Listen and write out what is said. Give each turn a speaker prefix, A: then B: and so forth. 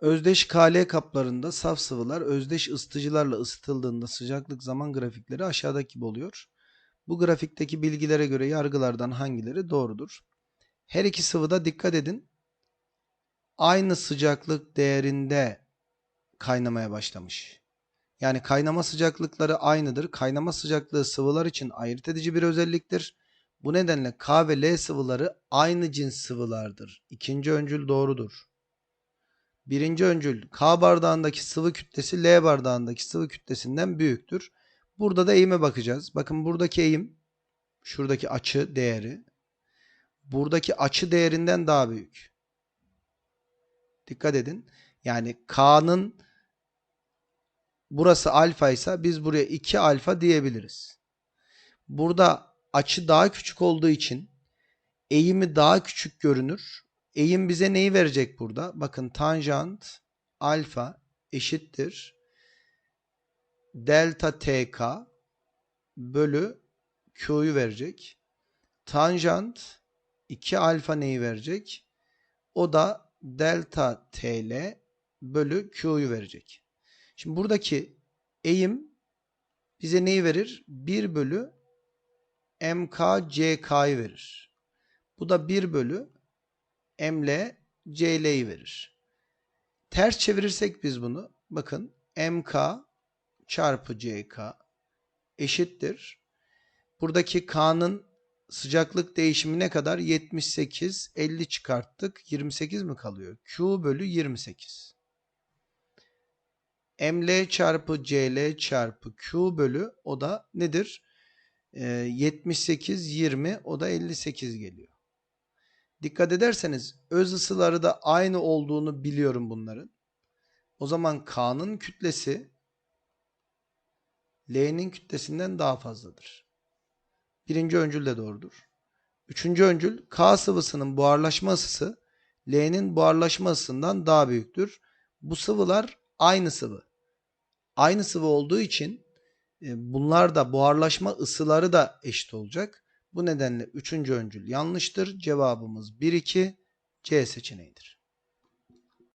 A: Özdeş KL kaplarında saf sıvılar özdeş ısıtıcılarla ısıtıldığında sıcaklık zaman grafikleri aşağıdaki gibi oluyor. Bu grafikteki bilgilere göre yargılardan hangileri doğrudur? Her iki sıvıda dikkat edin. Aynı sıcaklık değerinde kaynamaya başlamış. Yani kaynama sıcaklıkları aynıdır. Kaynama sıcaklığı sıvılar için ayırt edici bir özelliktir. Bu nedenle K ve L sıvıları aynı cins sıvılardır. İkinci öncül doğrudur. Birinci öncül K bardağındaki sıvı kütlesi L bardağındaki sıvı kütlesinden büyüktür. Burada da eğime bakacağız. Bakın buradaki eğim şuradaki açı değeri buradaki açı değerinden daha büyük. Dikkat edin. Yani K'nın burası alfa ise biz buraya 2 alfa diyebiliriz. Burada açı daha küçük olduğu için eğimi daha küçük görünür. Eğim bize neyi verecek burada? Bakın tanjant alfa eşittir delta tk bölü q'yu verecek. Tanjant 2 alfa neyi verecek? O da delta tl bölü q'yu verecek. Şimdi buradaki eğim bize neyi verir? 1 bölü mk ck'yı verir. Bu da 1 bölü ml cl'yi verir. Ters çevirirsek biz bunu bakın mk çarpı ck eşittir. Buradaki k'nın sıcaklık değişimi ne kadar? 78, 50 çıkarttık. 28 mi kalıyor? Q bölü 28. ml çarpı cl çarpı q bölü o da nedir? Ee, 78, 20 o da 58 geliyor. Dikkat ederseniz öz ısıları da aynı olduğunu biliyorum bunların. O zaman K'nın kütlesi L'nin kütlesinden daha fazladır. Birinci öncül de doğrudur. Üçüncü öncül K sıvısının buharlaşma ısısı L'nin buharlaşma ısısından daha büyüktür. Bu sıvılar aynı sıvı. Aynı sıvı olduğu için e, bunlar da buharlaşma ısıları da eşit olacak. Bu nedenle üçüncü öncül yanlıştır. Cevabımız 1-2 C seçeneğidir.